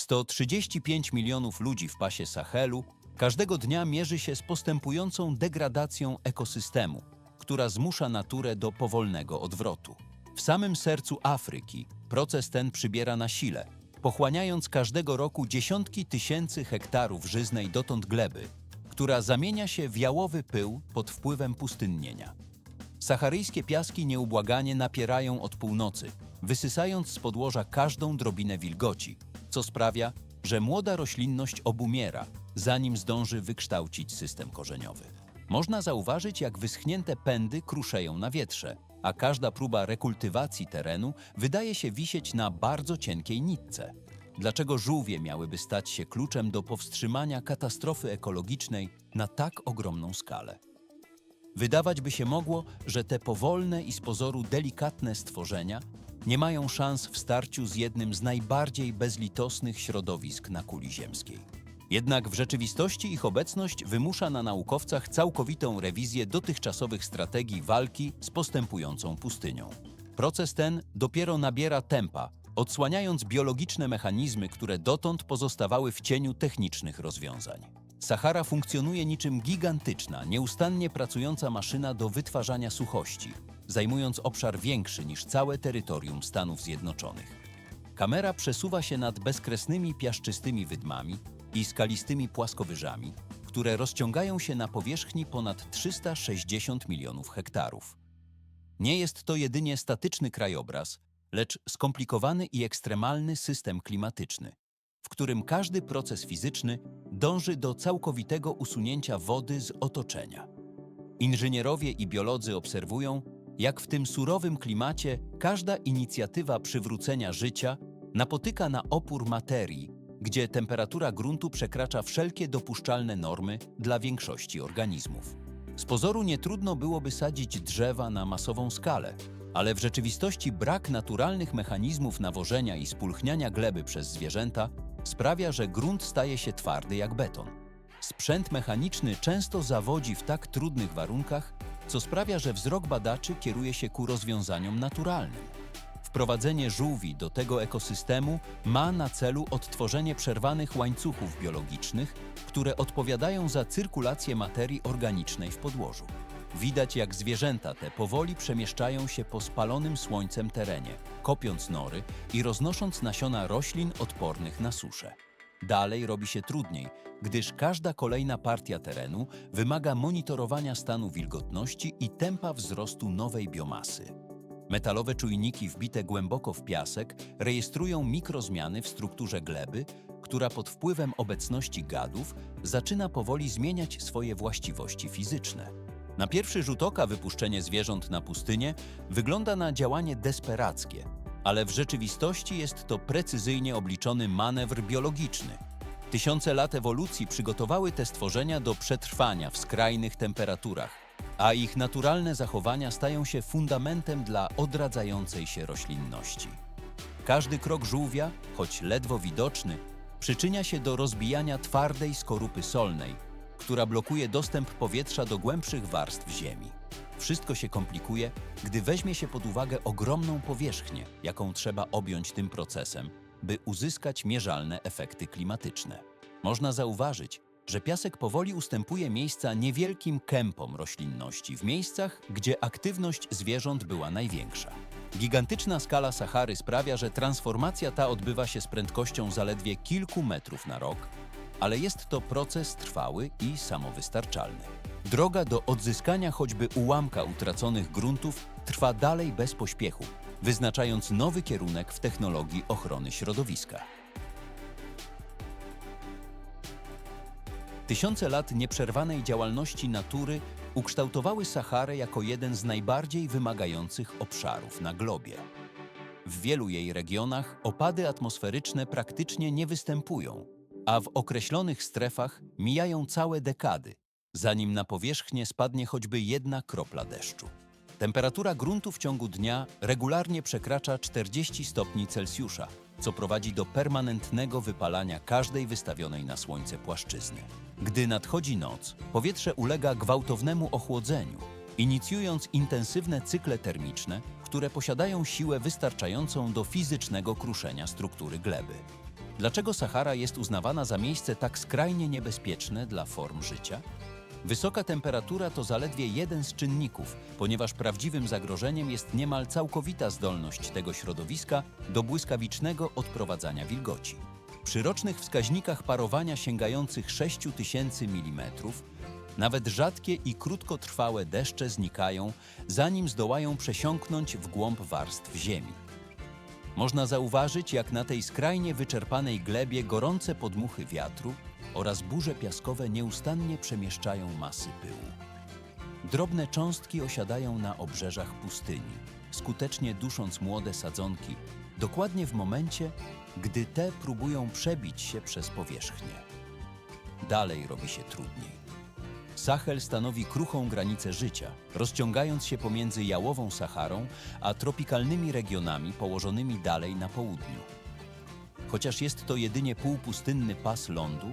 135 milionów ludzi w pasie Sahelu każdego dnia mierzy się z postępującą degradacją ekosystemu, która zmusza naturę do powolnego odwrotu. W samym sercu Afryki proces ten przybiera na sile, pochłaniając każdego roku dziesiątki tysięcy hektarów żyznej dotąd gleby, która zamienia się w jałowy pył pod wpływem pustynnienia. Saharyjskie piaski nieubłaganie napierają od północy, wysysając z podłoża każdą drobinę wilgoci, co sprawia, że młoda roślinność obumiera, zanim zdąży wykształcić system korzeniowy. Można zauważyć, jak wyschnięte pędy kruszeją na wietrze, a każda próba rekultywacji terenu wydaje się wisieć na bardzo cienkiej nitce. Dlaczego żółwie miałyby stać się kluczem do powstrzymania katastrofy ekologicznej na tak ogromną skalę? Wydawać by się mogło, że te powolne i z pozoru delikatne stworzenia nie mają szans w starciu z jednym z najbardziej bezlitosnych środowisk na kuli ziemskiej. Jednak w rzeczywistości ich obecność wymusza na naukowcach całkowitą rewizję dotychczasowych strategii walki z postępującą pustynią. Proces ten dopiero nabiera tempa, odsłaniając biologiczne mechanizmy, które dotąd pozostawały w cieniu technicznych rozwiązań. Sahara funkcjonuje niczym gigantyczna, nieustannie pracująca maszyna do wytwarzania suchości, zajmując obszar większy niż całe terytorium Stanów Zjednoczonych. Kamera przesuwa się nad bezkresnymi piaszczystymi wydmami i skalistymi płaskowyżami, które rozciągają się na powierzchni ponad 360 milionów hektarów. Nie jest to jedynie statyczny krajobraz, lecz skomplikowany i ekstremalny system klimatyczny, w którym każdy proces fizyczny dąży do całkowitego usunięcia wody z otoczenia. Inżynierowie i biolodzy obserwują, jak w tym surowym klimacie każda inicjatywa przywrócenia życia napotyka na opór materii, gdzie temperatura gruntu przekracza wszelkie dopuszczalne normy dla większości organizmów. Z pozoru nie trudno byłoby sadzić drzewa na masową skalę, ale w rzeczywistości brak naturalnych mechanizmów nawożenia i spulchniania gleby przez zwierzęta sprawia, że grunt staje się twardy jak beton. Sprzęt mechaniczny często zawodzi w tak trudnych warunkach, co sprawia, że wzrok badaczy kieruje się ku rozwiązaniom naturalnym. Wprowadzenie żółwi do tego ekosystemu ma na celu odtworzenie przerwanych łańcuchów biologicznych, które odpowiadają za cyrkulację materii organicznej w podłożu. Widać, jak zwierzęta te powoli przemieszczają się po spalonym słońcem terenie, kopiąc nory i roznosząc nasiona roślin odpornych na suszę. Dalej robi się trudniej, gdyż każda kolejna partia terenu wymaga monitorowania stanu wilgotności i tempa wzrostu nowej biomasy. Metalowe czujniki wbite głęboko w piasek rejestrują mikrozmiany w strukturze gleby, która pod wpływem obecności gadów zaczyna powoli zmieniać swoje właściwości fizyczne. Na pierwszy rzut oka wypuszczenie zwierząt na pustynię wygląda na działanie desperackie, ale w rzeczywistości jest to precyzyjnie obliczony manewr biologiczny. Tysiące lat ewolucji przygotowały te stworzenia do przetrwania w skrajnych temperaturach, a ich naturalne zachowania stają się fundamentem dla odradzającej się roślinności. Każdy krok żółwia, choć ledwo widoczny, przyczynia się do rozbijania twardej skorupy solnej, która blokuje dostęp powietrza do głębszych warstw ziemi. Wszystko się komplikuje, gdy weźmie się pod uwagę ogromną powierzchnię, jaką trzeba objąć tym procesem, by uzyskać mierzalne efekty klimatyczne. Można zauważyć, że piasek powoli ustępuje miejsca niewielkim kępom roślinności w miejscach, gdzie aktywność zwierząt była największa. Gigantyczna skala Sahary sprawia, że transformacja ta odbywa się z prędkością zaledwie kilku metrów na rok, ale jest to proces trwały i samowystarczalny. Droga do odzyskania choćby ułamka utraconych gruntów trwa dalej bez pośpiechu, wyznaczając nowy kierunek w technologii ochrony środowiska. Tysiące lat nieprzerwanej działalności natury ukształtowały Saharę jako jeden z najbardziej wymagających obszarów na globie. W wielu jej regionach opady atmosferyczne praktycznie nie występują, a w określonych strefach mijają całe dekady, zanim na powierzchnię spadnie choćby jedna kropla deszczu. Temperatura gruntu w ciągu dnia regularnie przekracza 40 stopni Celsjusza, co prowadzi do permanentnego wypalania każdej wystawionej na słońce płaszczyzny. Gdy nadchodzi noc, powietrze ulega gwałtownemu ochłodzeniu, inicjując intensywne cykle termiczne, które posiadają siłę wystarczającą do fizycznego kruszenia struktury gleby. Dlaczego Sahara jest uznawana za miejsce tak skrajnie niebezpieczne dla form życia? Wysoka temperatura to zaledwie jeden z czynników, ponieważ prawdziwym zagrożeniem jest niemal całkowita zdolność tego środowiska do błyskawicznego odprowadzania wilgoci. Przy rocznych wskaźnikach parowania sięgających 6000 mm nawet rzadkie i krótkotrwałe deszcze znikają, zanim zdołają przesiąknąć w głąb warstw ziemi. Można zauważyć, jak na tej skrajnie wyczerpanej glebie gorące podmuchy wiatru oraz burze piaskowe nieustannie przemieszczają masy pyłu. Drobne cząstki osiadają na obrzeżach pustyni, skutecznie dusząc młode sadzonki, dokładnie w momencie, gdy te próbują przebić się przez powierzchnię. Dalej robi się trudniej. Sahel stanowi kruchą granicę życia, rozciągając się pomiędzy jałową Saharą a tropikalnymi regionami położonymi dalej na południu. Chociaż jest to jedynie półpustynny pas lądu,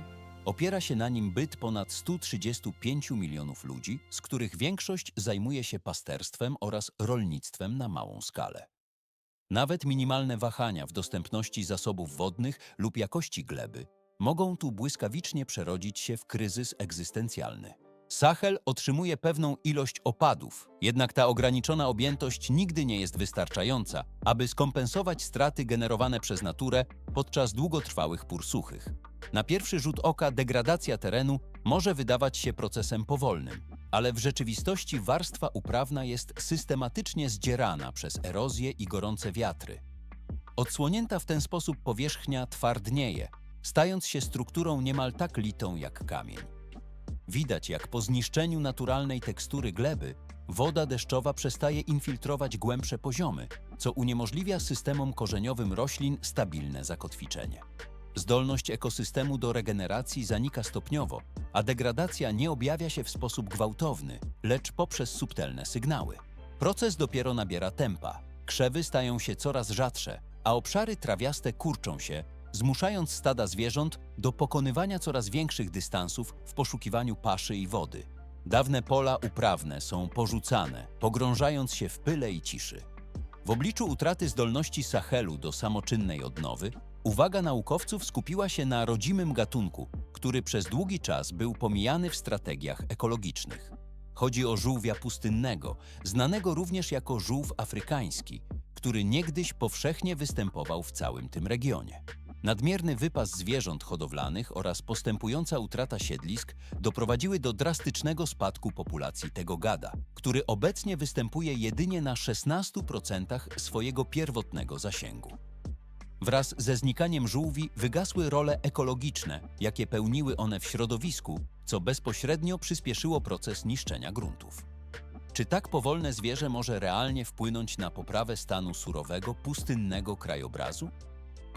opiera się na nim byt ponad 135 milionów ludzi, z których większość zajmuje się pasterstwem oraz rolnictwem na małą skalę. Nawet minimalne wahania w dostępności zasobów wodnych lub jakości gleby mogą tu błyskawicznie przerodzić się w kryzys egzystencjalny. Sahel otrzymuje pewną ilość opadów, jednak ta ograniczona objętość nigdy nie jest wystarczająca, aby skompensować straty generowane przez naturę podczas długotrwałych pór suchych. Na pierwszy rzut oka degradacja terenu może wydawać się procesem powolnym, ale w rzeczywistości warstwa uprawna jest systematycznie zdzierana przez erozję i gorące wiatry. Odsłonięta w ten sposób powierzchnia twardnieje, stając się strukturą niemal tak litą jak kamień. Widać, jak po zniszczeniu naturalnej tekstury gleby woda deszczowa przestaje infiltrować głębsze poziomy, co uniemożliwia systemom korzeniowym roślin stabilne zakotwiczenie. Zdolność ekosystemu do regeneracji zanika stopniowo, a degradacja nie objawia się w sposób gwałtowny, lecz poprzez subtelne sygnały. Proces dopiero nabiera tempa. Krzewy stają się coraz rzadsze, a obszary trawiaste kurczą się, zmuszając stada zwierząt do pokonywania coraz większych dystansów w poszukiwaniu paszy i wody. Dawne pola uprawne są porzucane, pogrążając się w pyle i ciszy. W obliczu utraty zdolności Sahelu do samoczynnej odnowy, uwaga naukowców skupiła się na rodzimym gatunku, który przez długi czas był pomijany w strategiach ekologicznych. Chodzi o żółwia pustynnego, znanego również jako żółw afrykański, który niegdyś powszechnie występował w całym tym regionie. Nadmierny wypas zwierząt hodowlanych oraz postępująca utrata siedlisk doprowadziły do drastycznego spadku populacji tego gada, który obecnie występuje jedynie na 16% swojego pierwotnego zasięgu. Wraz ze znikaniem żółwi wygasły role ekologiczne, jakie pełniły one w środowisku, co bezpośrednio przyspieszyło proces niszczenia gruntów. Czy tak powolne zwierzę może realnie wpłynąć na poprawę stanu surowego, pustynnego krajobrazu?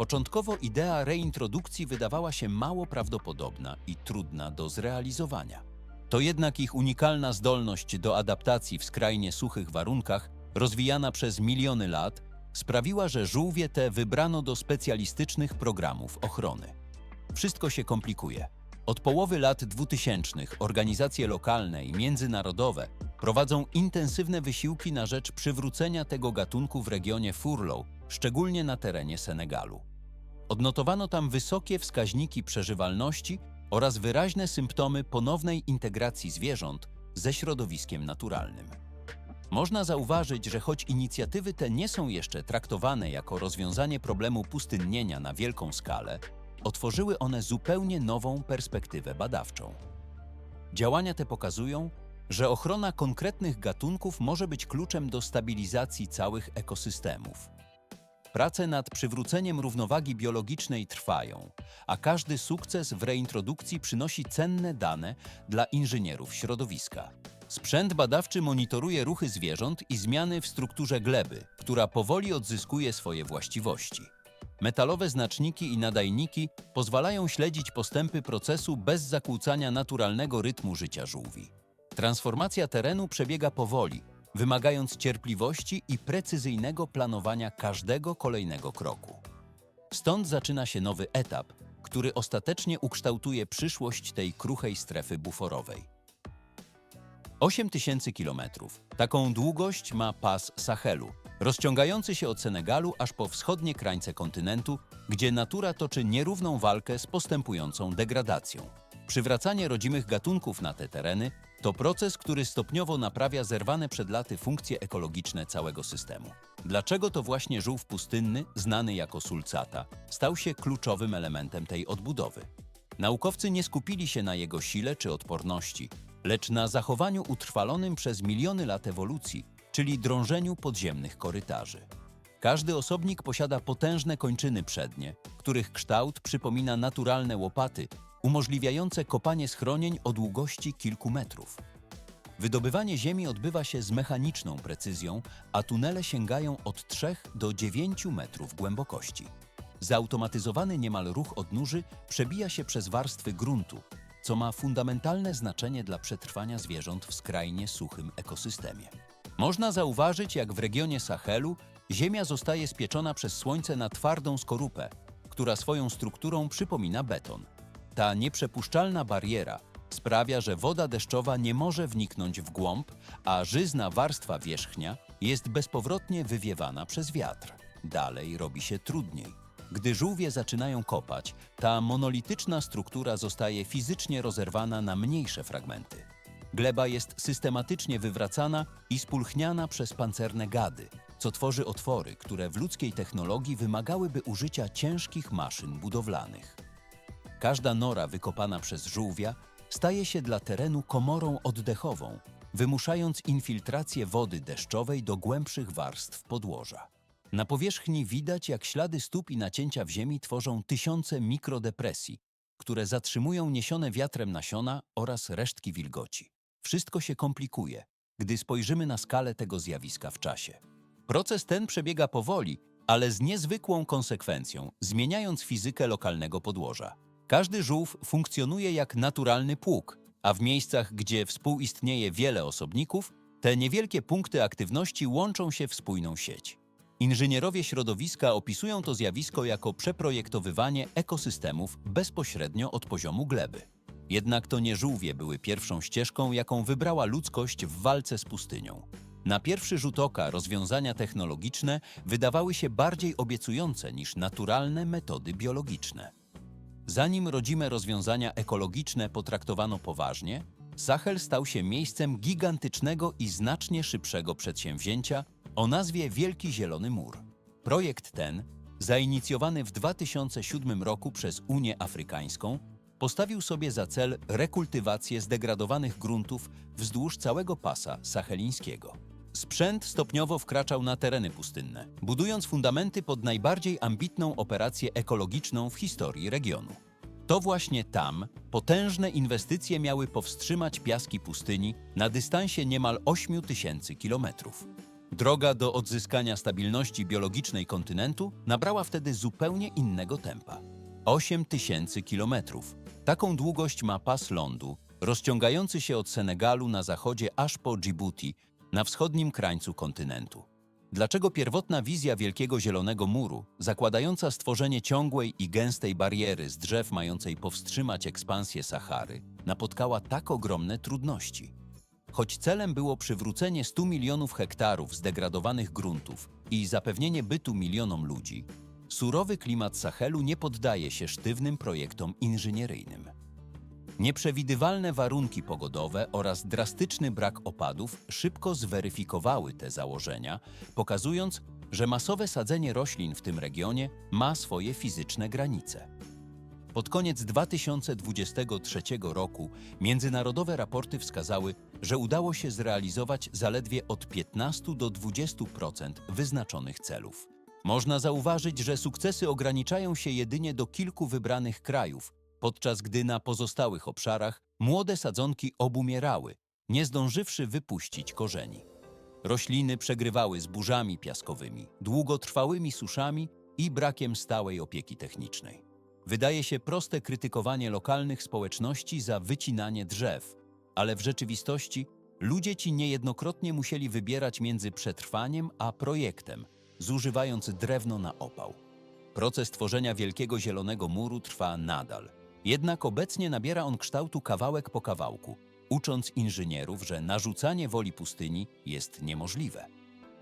Początkowo idea reintrodukcji wydawała się mało prawdopodobna i trudna do zrealizowania. To jednak ich unikalna zdolność do adaptacji w skrajnie suchych warunkach, rozwijana przez miliony lat, sprawiła, że żółwie te wybrano do specjalistycznych programów ochrony. Wszystko się komplikuje. Od połowy lat 2000 organizacje lokalne i międzynarodowe prowadzą intensywne wysiłki na rzecz przywrócenia tego gatunku w regionie Furlow, szczególnie na terenie Senegalu. Odnotowano tam wysokie wskaźniki przeżywalności oraz wyraźne symptomy ponownej integracji zwierząt ze środowiskiem naturalnym. Można zauważyć, że choć inicjatywy te nie są jeszcze traktowane jako rozwiązanie problemu pustynnienia na wielką skalę, otworzyły one zupełnie nową perspektywę badawczą. Działania te pokazują, że ochrona konkretnych gatunków może być kluczem do stabilizacji całych ekosystemów. Prace nad przywróceniem równowagi biologicznej trwają, a każdy sukces w reintrodukcji przynosi cenne dane dla inżynierów środowiska. Sprzęt badawczy monitoruje ruchy zwierząt i zmiany w strukturze gleby, która powoli odzyskuje swoje właściwości. Metalowe znaczniki i nadajniki pozwalają śledzić postępy procesu bez zakłócania naturalnego rytmu życia żółwi. Transformacja terenu przebiega powoli, wymagając cierpliwości i precyzyjnego planowania każdego kolejnego kroku. Stąd zaczyna się nowy etap, który ostatecznie ukształtuje przyszłość tej kruchej strefy buforowej. 8 tysięcy kilometrów. Taką długość ma pas Sahelu, rozciągający się od Senegalu aż po wschodnie krańce kontynentu, gdzie natura toczy nierówną walkę z postępującą degradacją. Przywracanie rodzimych gatunków na te tereny to proces, który stopniowo naprawia zerwane przed laty funkcje ekologiczne całego systemu. Dlaczego to właśnie żółw pustynny, znany jako sulcata, stał się kluczowym elementem tej odbudowy? Naukowcy nie skupili się na jego sile czy odporności, lecz na zachowaniu utrwalonym przez miliony lat ewolucji, czyli drążeniu podziemnych korytarzy. Każdy osobnik posiada potężne kończyny przednie, których kształt przypomina naturalne łopaty, umożliwiające kopanie schronień o długości kilku metrów. Wydobywanie ziemi odbywa się z mechaniczną precyzją, a tunele sięgają od 3 do 9 metrów głębokości. Zautomatyzowany niemal ruch odnóży przebija się przez warstwy gruntu, co ma fundamentalne znaczenie dla przetrwania zwierząt w skrajnie suchym ekosystemie. Można zauważyć, jak w regionie Sahelu ziemia zostaje spieczona przez słońce na twardą skorupę, która swoją strukturą przypomina beton. Ta nieprzepuszczalna bariera sprawia, że woda deszczowa nie może wniknąć w głąb, a żyzna warstwa wierzchnia jest bezpowrotnie wywiewana przez wiatr. Dalej robi się trudniej. Gdy żółwie zaczynają kopać, ta monolityczna struktura zostaje fizycznie rozerwana na mniejsze fragmenty. Gleba jest systematycznie wywracana i spulchniana przez pancerne gady, co tworzy otwory, które w ludzkiej technologii wymagałyby użycia ciężkich maszyn budowlanych. Każda nora wykopana przez żółwia staje się dla terenu komorą oddechową, wymuszając infiltrację wody deszczowej do głębszych warstw podłoża. Na powierzchni widać, jak ślady stóp i nacięcia w ziemi tworzą tysiące mikrodepresji, które zatrzymują niesione wiatrem nasiona oraz resztki wilgoci. Wszystko się komplikuje, gdy spojrzymy na skalę tego zjawiska w czasie. Proces ten przebiega powoli, ale z niezwykłą konsekwencją, zmieniając fizykę lokalnego podłoża. Każdy żółw funkcjonuje jak naturalny pług, a w miejscach, gdzie współistnieje wiele osobników, te niewielkie punkty aktywności łączą się w spójną sieć. Inżynierowie środowiska opisują to zjawisko jako przeprojektowywanie ekosystemów bezpośrednio od poziomu gleby. Jednak to nie żółwie były pierwszą ścieżką, jaką wybrała ludzkość w walce z pustynią. Na pierwszy rzut oka rozwiązania technologiczne wydawały się bardziej obiecujące niż naturalne metody biologiczne. Zanim rodzime rozwiązania ekologiczne potraktowano poważnie, Sahel stał się miejscem gigantycznego i znacznie szybszego przedsięwzięcia o nazwie Wielki Zielony Mur. Projekt ten, zainicjowany w 2007 roku przez Unię Afrykańską, postawił sobie za cel rekultywację zdegradowanych gruntów wzdłuż całego pasa sahelińskiego. Sprzęt stopniowo wkraczał na tereny pustynne, budując fundamenty pod najbardziej ambitną operację ekologiczną w historii regionu. To właśnie tam potężne inwestycje miały powstrzymać piaski pustyni na dystansie niemal 8 tysięcy kilometrów. Droga do odzyskania stabilności biologicznej kontynentu nabrała wtedy zupełnie innego tempa. 8 tysięcy kilometrów. Taką długość ma pas lądu, rozciągający się od Senegalu na zachodzie aż po Djibouti, na wschodnim krańcu kontynentu. Dlaczego pierwotna wizja Wielkiego Zielonego Muru, zakładająca stworzenie ciągłej i gęstej bariery z drzew mającej powstrzymać ekspansję Sahary, napotkała tak ogromne trudności? Choć celem było przywrócenie 100 milionów hektarów zdegradowanych gruntów i zapewnienie bytu milionom ludzi, surowy klimat Sahelu nie poddaje się sztywnym projektom inżynieryjnym. Nieprzewidywalne warunki pogodowe oraz drastyczny brak opadów szybko zweryfikowały te założenia, pokazując, że masowe sadzenie roślin w tym regionie ma swoje fizyczne granice. Pod koniec 2023 roku międzynarodowe raporty wskazały, że udało się zrealizować zaledwie od 15 do 20% wyznaczonych celów. Można zauważyć, że sukcesy ograniczają się jedynie do kilku wybranych krajów, podczas gdy na pozostałych obszarach młode sadzonki obumierały, nie zdążywszy wypuścić korzeni. Rośliny przegrywały z burzami piaskowymi, długotrwałymi suszami i brakiem stałej opieki technicznej. Wydaje się proste krytykowanie lokalnych społeczności za wycinanie drzew, ale w rzeczywistości ludzie ci niejednokrotnie musieli wybierać między przetrwaniem a projektem, zużywając drewno na opał. Proces tworzenia Wielkiego Zielonego Muru trwa nadal – jednak obecnie nabiera on kształtu kawałek po kawałku, ucząc inżynierów, że narzucanie woli pustyni jest niemożliwe.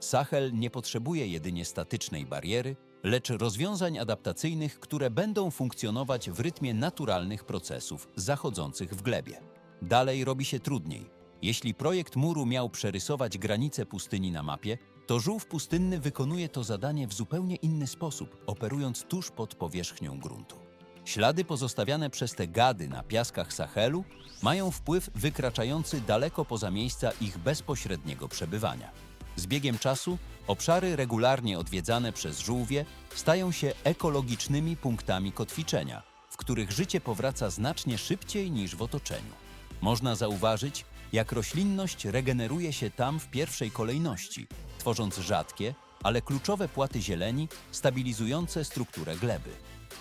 Sahel nie potrzebuje jedynie statycznej bariery, lecz rozwiązań adaptacyjnych, które będą funkcjonować w rytmie naturalnych procesów zachodzących w glebie. Dalej robi się trudniej. Jeśli projekt muru miał przerysować granice pustyni na mapie, to żółw pustynny wykonuje to zadanie w zupełnie inny sposób, operując tuż pod powierzchnią gruntu. Ślady pozostawiane przez te gady na piaskach Sahelu mają wpływ wykraczający daleko poza miejsca ich bezpośredniego przebywania. Z biegiem czasu obszary regularnie odwiedzane przez żółwie stają się ekologicznymi punktami kotwiczenia, w których życie powraca znacznie szybciej niż w otoczeniu. Można zauważyć, jak roślinność regeneruje się tam w pierwszej kolejności, tworząc rzadkie, ale kluczowe płaty zieleni stabilizujące strukturę gleby.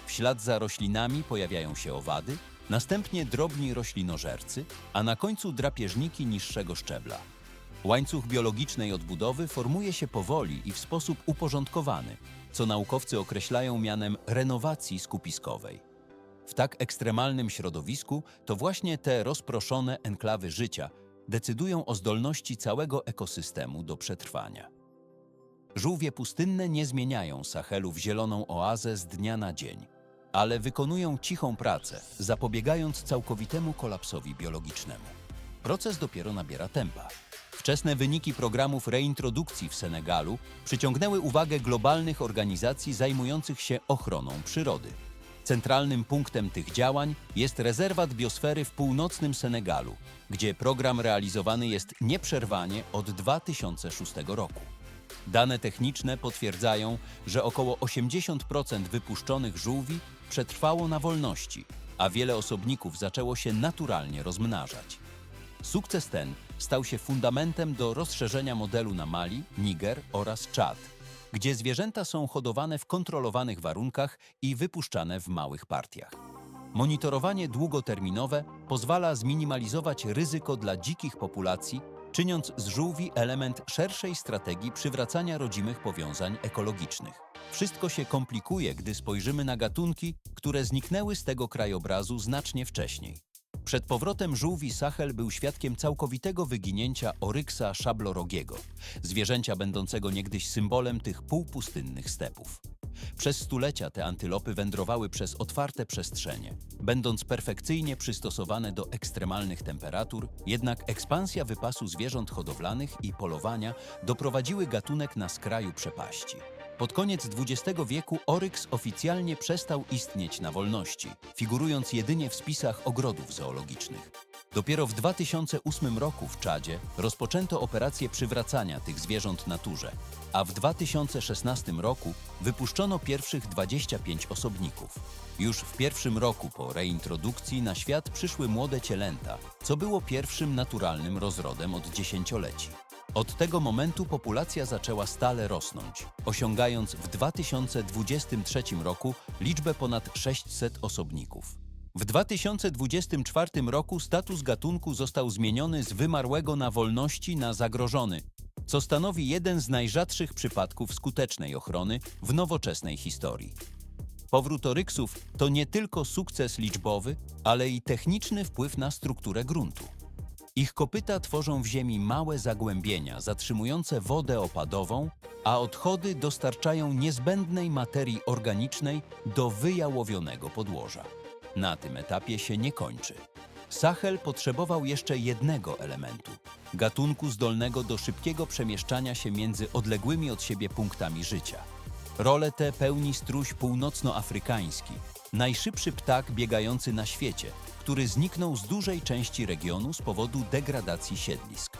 W ślad za roślinami pojawiają się owady, następnie drobni roślinożercy, a na końcu drapieżniki niższego szczebla. Łańcuch biologicznej odbudowy formuje się powoli i w sposób uporządkowany, co naukowcy określają mianem renowacji skupiskowej. W tak ekstremalnym środowisku to właśnie te rozproszone enklawy życia decydują o zdolności całego ekosystemu do przetrwania. Żółwie pustynne nie zmieniają Sahelu w zieloną oazę z dnia na dzień, ale wykonują cichą pracę, zapobiegając całkowitemu kolapsowi biologicznemu. Proces dopiero nabiera tempa. Wczesne wyniki programów reintrodukcji w Senegalu przyciągnęły uwagę globalnych organizacji zajmujących się ochroną przyrody. Centralnym punktem tych działań jest rezerwat biosfery w północnym Senegalu, gdzie program realizowany jest nieprzerwanie od 2006 roku. Dane techniczne potwierdzają, że około 80% wypuszczonych żółwi przetrwało na wolności, a wiele osobników zaczęło się naturalnie rozmnażać. Sukces ten stał się fundamentem do rozszerzenia modelu na Mali, Niger oraz Czad, gdzie zwierzęta są hodowane w kontrolowanych warunkach i wypuszczane w małych partiach. Monitorowanie długoterminowe pozwala zminimalizować ryzyko dla dzikich populacji, czyniąc z żółwi element szerszej strategii przywracania rodzimych powiązań ekologicznych. Wszystko się komplikuje, gdy spojrzymy na gatunki, które zniknęły z tego krajobrazu znacznie wcześniej. Przed powrotem żółwi Sahel był świadkiem całkowitego wyginięcia oryksa szablorogiego, zwierzęcia będącego niegdyś symbolem tych półpustynnych stepów. Przez stulecia te antylopy wędrowały przez otwarte przestrzenie, będąc perfekcyjnie przystosowane do ekstremalnych temperatur, jednak ekspansja wypasu zwierząt hodowlanych i polowania doprowadziły gatunek na skraju przepaści. Pod koniec XX wieku oryks oficjalnie przestał istnieć na wolności, figurując jedynie w spisach ogrodów zoologicznych. Dopiero w 2008 roku w Czadzie rozpoczęto operację przywracania tych zwierząt naturze, a w 2016 roku wypuszczono pierwszych 25 osobników. Już w pierwszym roku po reintrodukcji na świat przyszły młode cielęta, co było pierwszym naturalnym rozrodem od dziesięcioleci. Od tego momentu populacja zaczęła stale rosnąć, osiągając w 2023 roku liczbę ponad 600 osobników. W 2024 roku status gatunku został zmieniony z wymarłego na wolności na zagrożony, co stanowi jeden z najrzadszych przypadków skutecznej ochrony w nowoczesnej historii. Powrót oryksów to nie tylko sukces liczbowy, ale i techniczny wpływ na strukturę gruntu. Ich kopyta tworzą w ziemi małe zagłębienia zatrzymujące wodę opadową, a odchody dostarczają niezbędnej materii organicznej do wyjałowionego podłoża. Na tym etapie się nie kończy. Sahel potrzebował jeszcze jednego elementu gatunku zdolnego do szybkiego przemieszczania się między odległymi od siebie punktami życia. Rolę tę pełni struś północnoafrykański, najszybszy ptak biegający na świecie, który zniknął z dużej części regionu z powodu degradacji siedlisk.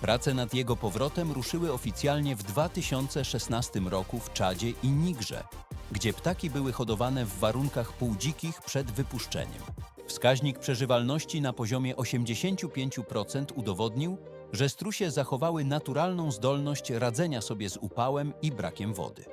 Prace nad jego powrotem ruszyły oficjalnie w 2016 roku w Czadzie i Nigrze, gdzie ptaki były hodowane w warunkach półdzikich przed wypuszczeniem. Wskaźnik przeżywalności na poziomie 85% udowodnił, że strusie zachowały naturalną zdolność radzenia sobie z upałem i brakiem wody.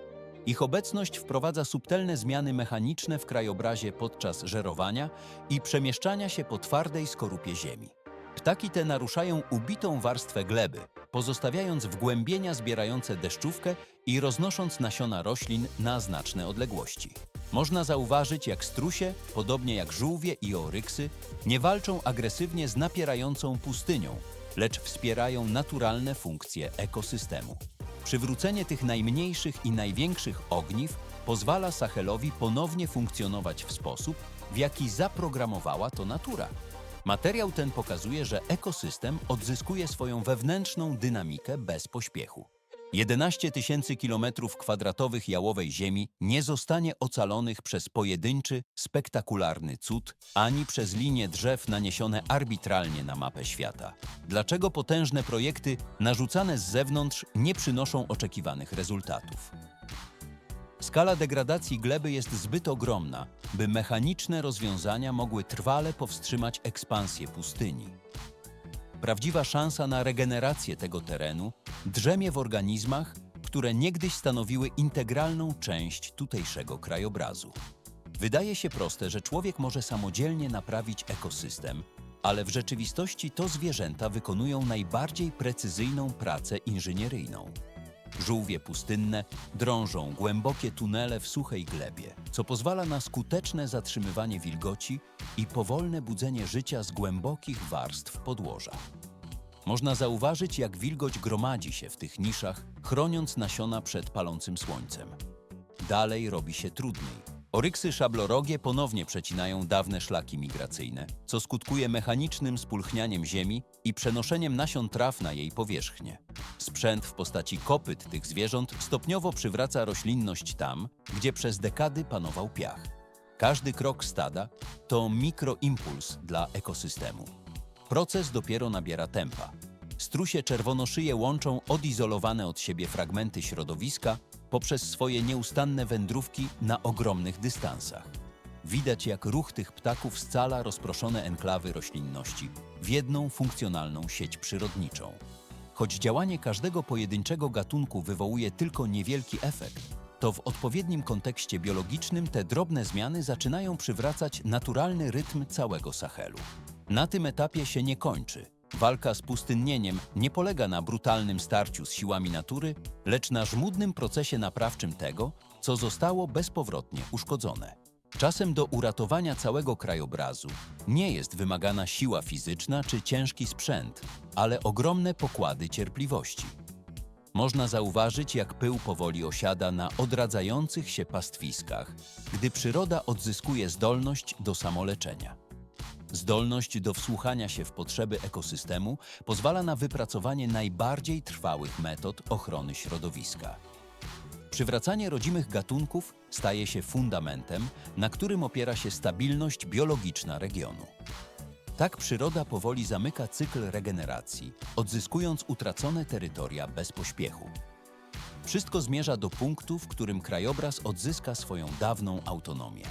Ich obecność wprowadza subtelne zmiany mechaniczne w krajobrazie podczas żerowania i przemieszczania się po twardej skorupie ziemi. Ptaki te naruszają ubitą warstwę gleby, pozostawiając wgłębienia zbierające deszczówkę i roznosząc nasiona roślin na znaczne odległości. Można zauważyć, jak strusie, podobnie jak żółwie i oryksy, nie walczą agresywnie z napierającą pustynią, lecz wspierają naturalne funkcje ekosystemu. Przywrócenie tych najmniejszych i największych ogniw pozwala Sahelowi ponownie funkcjonować w sposób, w jaki zaprogramowała to natura. Materiał ten pokazuje, że ekosystem odzyskuje swoją wewnętrzną dynamikę bez pośpiechu. 11 tysięcy kilometrów kwadratowych jałowej ziemi nie zostanie ocalonych przez pojedynczy, spektakularny cud, ani przez linie drzew naniesione arbitralnie na mapę świata. Dlaczego potężne projekty narzucane z zewnątrz nie przynoszą oczekiwanych rezultatów? Skala degradacji gleby jest zbyt ogromna, by mechaniczne rozwiązania mogły trwale powstrzymać ekspansję pustyni. Prawdziwa szansa na regenerację tego terenu drzemie w organizmach, które niegdyś stanowiły integralną część tutejszego krajobrazu. Wydaje się proste, że człowiek może samodzielnie naprawić ekosystem, ale w rzeczywistości to zwierzęta wykonują najbardziej precyzyjną pracę inżynieryjną. Żółwie pustynne drążą głębokie tunele w suchej glebie, co pozwala na skuteczne zatrzymywanie wilgoci i powolne budzenie życia z głębokich warstw podłoża. Można zauważyć, jak wilgoć gromadzi się w tych niszach, chroniąc nasiona przed palącym słońcem. Dalej robi się trudniej. Oryksy szablorogie ponownie przecinają dawne szlaki migracyjne, co skutkuje mechanicznym spulchnianiem ziemi i przenoszeniem nasion traw na jej powierzchnię. Sprzęt w postaci kopyt tych zwierząt stopniowo przywraca roślinność tam, gdzie przez dekady panował piach. Każdy krok stada to mikroimpuls dla ekosystemu. Proces dopiero nabiera tempa. Strusie czerwonoszyje łączą odizolowane od siebie fragmenty środowiska poprzez swoje nieustanne wędrówki na ogromnych dystansach. Widać, jak ruch tych ptaków scala rozproszone enklawy roślinności w jedną funkcjonalną sieć przyrodniczą. Choć działanie każdego pojedynczego gatunku wywołuje tylko niewielki efekt, to w odpowiednim kontekście biologicznym te drobne zmiany zaczynają przywracać naturalny rytm całego Sahelu. Na tym etapie się nie kończy. Walka z pustynnieniem nie polega na brutalnym starciu z siłami natury, lecz na żmudnym procesie naprawczym tego, co zostało bezpowrotnie uszkodzone. Czasem do uratowania całego krajobrazu nie jest wymagana siła fizyczna czy ciężki sprzęt, ale ogromne pokłady cierpliwości. Można zauważyć, jak pył powoli osiada na odradzających się pastwiskach, gdy przyroda odzyskuje zdolność do samoleczenia. Zdolność do wsłuchania się w potrzeby ekosystemu pozwala na wypracowanie najbardziej trwałych metod ochrony środowiska. Przywracanie rodzimych gatunków staje się fundamentem, na którym opiera się stabilność biologiczna regionu. Tak przyroda powoli zamyka cykl regeneracji, odzyskując utracone terytoria bez pośpiechu. Wszystko zmierza do punktu, w którym krajobraz odzyska swoją dawną autonomię.